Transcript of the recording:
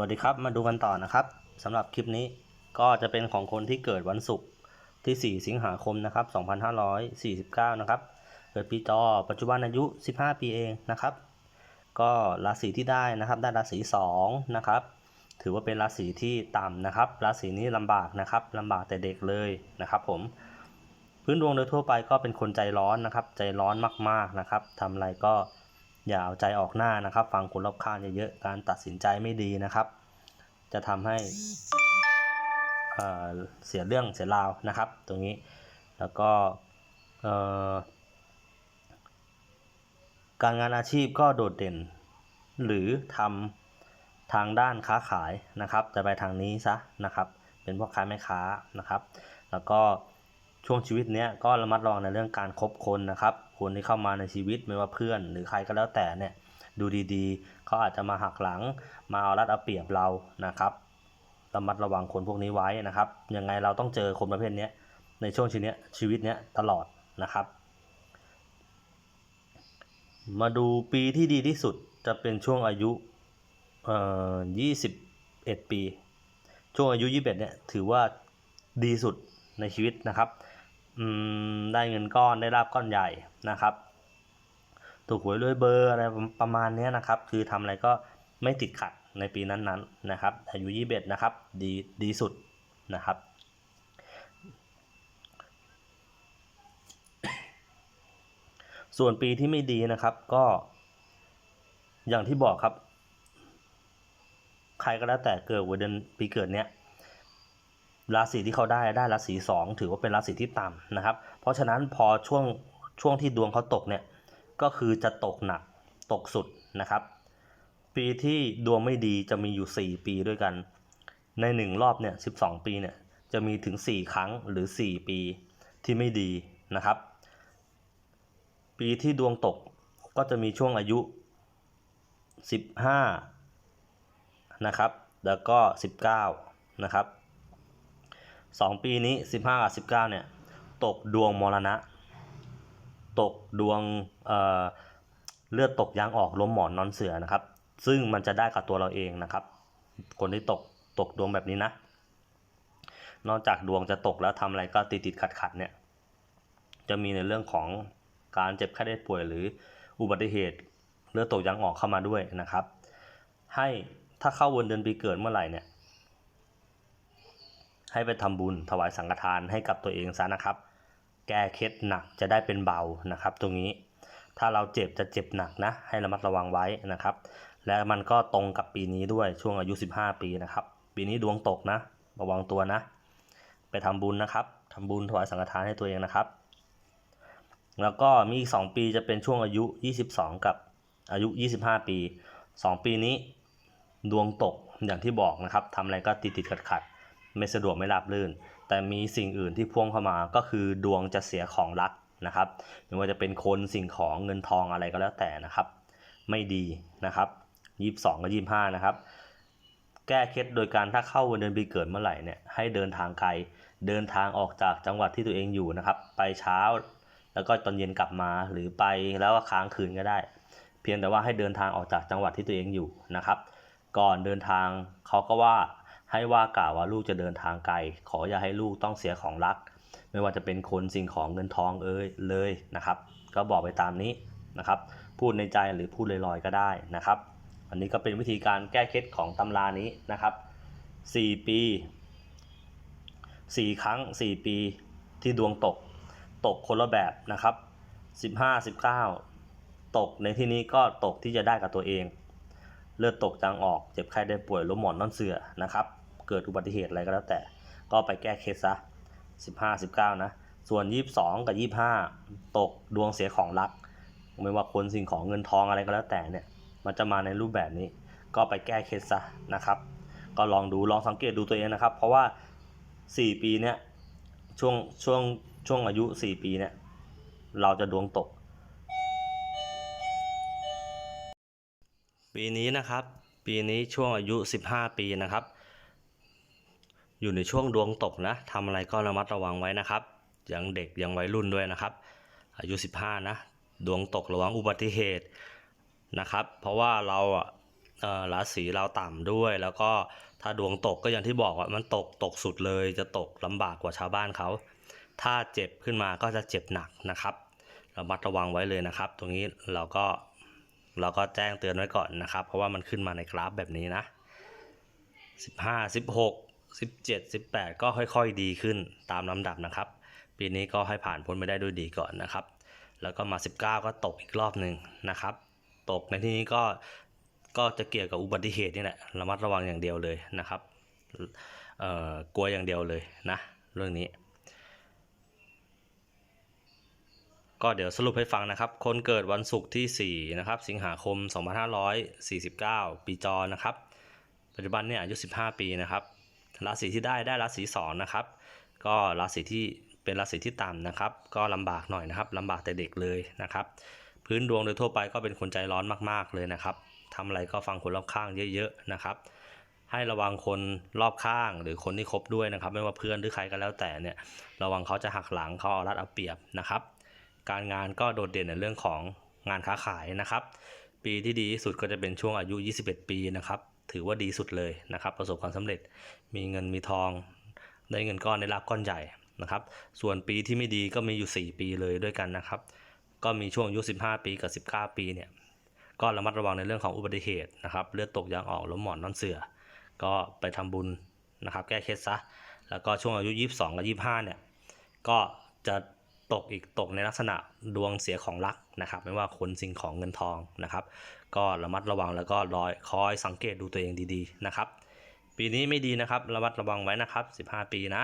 วัสดีครับมาดูกันต่อนะครับสำหรับคลิปนี้ก็จะเป็นของคนที่เกิดวันศุกร์ที่ 4 สิงหาคมนะครับ2549 นะครับ เกิดปีจอปัจจุบันอายุ 15 ปีเองนะครับ ก็ราศีที่ได้นะครับ ได้ราศี2นะครับ ถือว่าเป็นราศีที่ต่ำนะครับ ราศีนี้ลำบากนะครับลำบากแต่เด็กเลยนะครับ ผม พื้นดวงโดยทั่วไปก็เป็นคนใจร้อนนะครับ ใจร้อนมากๆนะครับทำอะไรก็ อย่าเอาใจออกหน้านะครับ ฟังคนรอบข้างเยอะๆการตัดสินใจไม่ดีนะครับ จะทำให้เอ่อเสียเรื่องเสียราวนะครับ ตรงนี้แล้วก็การงานอาชีพก็โดดเด่น หรือทำทางด้านค้าขายนะครับ จะไปทางนี้ซะนะครับ เป็นพ่อค้าแม่ค้านะครับ แล้วก็ช่วงชีวิตเนี้ยก็ระมัดระวังในเรื่องการคบคนนะครับ คนที่เข้ามาในชีวิตไม่ว่าเพื่อนหรือใครก็แล้วแต่เนี่ยดูดีๆ เขาอาจจะมาหักหลังมาเอารัดเอาเปรียบเรานะครับระมัดระวังคนพวกนี้ไว้นะครับยังไงเราต้องเจอคนประเภทนี้ในช่วงชีวิตเนี้ชีวิตนี้ตลอดนะครับ มาดูปีที่ดีที่สุดจะเป็นช่วงอายุเอ่อ21 ปี ช่วงอายุ 21เนี่ยถือว่าดีสุดในชีวิตนะครับ ได้เงินก้อนได้ราบก้อนใหญ่นะครับ ถูกหวยรวยเบอร์อะไรประมาณนี้นะครับ คือทำอะไรก็ไม่ติดขัดในปีนั้นๆนะครับอายุ21นะครับดีดีสุดนะครับส่วนปีที่ไม่ดีนะครับก็ อย่างที่บอกครับ ใครก็แล้วแต่เกิดวันเดือนปีเกิดเนี้ย ราศีที่เขาได้ได้ราศีสองถือว่าเป็นราศีที่ต่ำนะครับ เพราะฉะนั้นพอช่วงช่วงที่ดวงเขาตกเนี่ยก็คือจะตกหนักตกสุดนะครับ ปีที่ดวงไม่ดีจะมีอยู่ 4 ปีด้วยกัน ในหนึ่งรอบเนี่ย12 ปีเนี่ยจะมีถึง 4 ครั้งหรือ 4 ปีที่ไม่ดีนะครับ ปีที่ดวงตกก็จะมีช่วงอายุ 15นะครับแล้วก็ 19นะครับ 2 ปีนี้ 15 กับ 19 เนี่ย ตกดวงมรณะ ตกดวงเเลือดตกยางออกล้มหมอนนอนเสือนะครับ ซึ่งมันจะได้กับตัวเราเองนะครับ คนที่ตกตกดวงแบบนี้นะ นอกจากดวงจะตกแล้วทำอะไรก็ติดติดขัดขัดเนี่ย จะมีในเรื่องของการเจ็บไข้ได้ป่วยหรืออุบัติเหตุเลือดตกยางออกเข้ามาด้วยนะครับ ให้ถ้าเข้าวันเดือนปีเกิดเมื่อไหร่เนี่ย ให้ไปทำบุญถวายสังฆทานให้กับตัวเองซะนะครับ แก้เคล็ดหนักจะได้เป็นเบานะครับ ตรงนี้ ถ้าเราเจ็บจะเจ็บหนักนะ ให้ระมัดระวังไว้นะครับ และมันก็ตรงกับปีนี้ด้วยช่วงอายุ 15 ปีนะครับ ปีนี้ดวงตกนะ ระวังตัวนะ ไปทำบุญนะครับทำบุญถวายสังฆทานให้ตัวเองนะครับ แล้วก็มีอีก 2 ปีจะเป็นช่วงอายุ 22 กับอายุ 25 ปี 2 ปีนี้ดวงตกอย่างที่บอกนะครับทำอะไรก็ติดติดขัดขัดๆ ไม่สะดวกไม่ราบรื่น แต่มีสิ่งอื่นที่พ่วงเข้ามาก็คือดวงจะเสียของรักนะครับไม่ว่าจะเป็นคนสิ่งของเงินทองอะไรก็แล้วแต่นะครับ ไม่ดีนะครับ22กับ25นะครับ แก้เคล็ดโดยการถ้าเข้าวันเดือนปีเกิดเมื่อไหร่เนี่ยให้เดินทางไกลเดินทางออกจากจังหวัดที่ตัวเองอยู่นะครับ ไปเช้า แล้วก็ตอนเย็นกลับมาหรือไปแล้วก็ค้างคืนก็ได้ เพียงแต่ว่าให้เดินทางออกจากจังหวัดที่ตัวเองอยู่นะครับ ก่อนเดินทางเขาก็ว่า ให้ว่ากล่าวว่าลูกจะเดินทางไกล ขออย่าให้ลูกต้องเสียของรัก ไม่ว่าจะเป็นคนสิ่งของเงินทองเอ้ยเลยนะครับ ก็บอกไปตามนี้นะครับ พูดในใจหรือพูดลอยๆก็ได้นะครับ อันนี้ก็เป็นวิธีการแก้เคล็ดของตำรานี้นะครับ 4 ปี 4 ครั้ง 4 ปีที่ดวงตก ตกคนละแบบนะครับ 15 19 ตกในที่นี้ก็ตกที่จะได้กับตัวเอง เลือดตกจางออก เจ็บไข้ได้ป่วยล้มหมอนนอนเสื่อนะครับ เกิดอุบัติเหตุอะไรก็แล้วแต่ ก็ไปแก้เคสซะ15 19 นะ ส่วน 22 กับ 25 ตกดวงเสียของรัก ไม่ว่าคนสิ่งของเงินทองอะไรก็แล้วแต่เนี่ย มันจะมาในรูปแบบนี้ ก็ไปแก้เคสซะนะครับ ก็ลองดูลองสังเกตดูตัวเองนะครับ เพราะว่า 4 ปีเนี่ยช่วงช่วงช่วงอายุ 4 ปีเนี่ยเราจะดวงตก ปีนี้นะครับ ปีนี้ช่วงอายุ 15 ปีนะครับ อยู่ในช่วงดวงตกนะทำอะไรก็ระมัดระวังไว้นะครับ ยังเด็กยังวัยรุ่นด้วยนะครับ อายุ 15 นะ ดวงตกระวังอุบัติเหตุนะครับ เพราะว่าเราอะเอ่อราศีเราต่ำด้วย แล้วก็ถ้าดวงตกก็อย่างที่บอกว่ามันตกตกสุดเลย จะตกลำบากกว่าชาวบ้านเขา ถ้าเจ็บขึ้นมาก็จะเจ็บหนักนะครับระมัดระวังไว้เลยนะครับ ตรงนี้เราก็ เราก็แจ้งเตือนไว้ก่อนนะครับ เพราะว่ามันขึ้นมาในกราฟแบบนี้นะ 15 16 17 18 ก็ค่อยๆดีขึ้นตามลำดับนะครับ ปีนี้ก็ให้ผ่านพ้นไปได้ด้วยดีก่อนนะครับ แล้วก็มา 19 ก็ตกอีกรอบหนึ่งนะครับ ตกในที่นี้ก็ก็จะเกี่ยวกับอุบัติเหตุนี่แหละระมัดระวังอย่างเดียวเลยนะครับเอ่อกลัวอย่างเดียวเลยนะ เรื่องนี้ ก็เดี๋ยวสรุปให้ฟังนะครับ คนเกิดวันศุกร์ที่ 4 นะครับ สิงหาคม 2549 ปีจอนะครับ ปัจจุบันเนี่ยอายุ 15 ปีนะครับ ราศีที่ได้ได้ราศี2นะครับ ก็ราศีที่เป็นราศีที่ต่ำนะครับ ก็ลำบากหน่อยนะครับลำบากแต่เด็กเลยนะครับ พื้นดวงโดยทั่วไปก็เป็นคนใจร้อนมากๆเลยนะครับทำอะไรก็ฟังคนรอบข้างเยอะๆนะครับ ให้ระวังคนรอบข้างหรือคนที่คบด้วยนะครับ ไม่ว่าเพื่อนหรือใครก็แล้วแต่เนี่ย ระวังเขาจะหักหลังเขาเอารัดเอาเปรียบนะครับ การงานก็โดดเด่นในเรื่องของงานค้าขายนะครับ ปีที่ดีที่สุดก็จะเป็นช่วงอายุ 21 ปีนะครับ ถือว่าดีสุดเลยนะครับ ประสบความสำเร็จ มีเงินมีทอง ได้เงินก้อนได้รับก้อนใหญ่นะครับ ส่วนปีที่ไม่ดีก็มีอยู่ 4 ปีเลยด้วยกันนะครับ ก็มีช่วงอายุ 15 ปีกับ 19 ปีเนี่ย ก็ระมัดระวังในเรื่องของอุบัติเหตุนะครับ เลือดตกยางออกล้มหมอนนอนเสือ ก็ไปทำบุญนะครับ แก้เคล็ดซะ แล้วก็ช่วงอายุ 22 กับ 25 เนี่ย ก็จะ ตกอีกตกในลักษณะดวงเสียของรักนะครับ ไม่ว่าคนสิ่งของเงินทองนะครับ ก็ระมัดระวังแล้วก็รอยคอยสังเกตดูตัวเองดีๆนะครับ ปีนี้ไม่ดีนะครับ ระมัดระวังไว้นะครับ 15 ปีนะ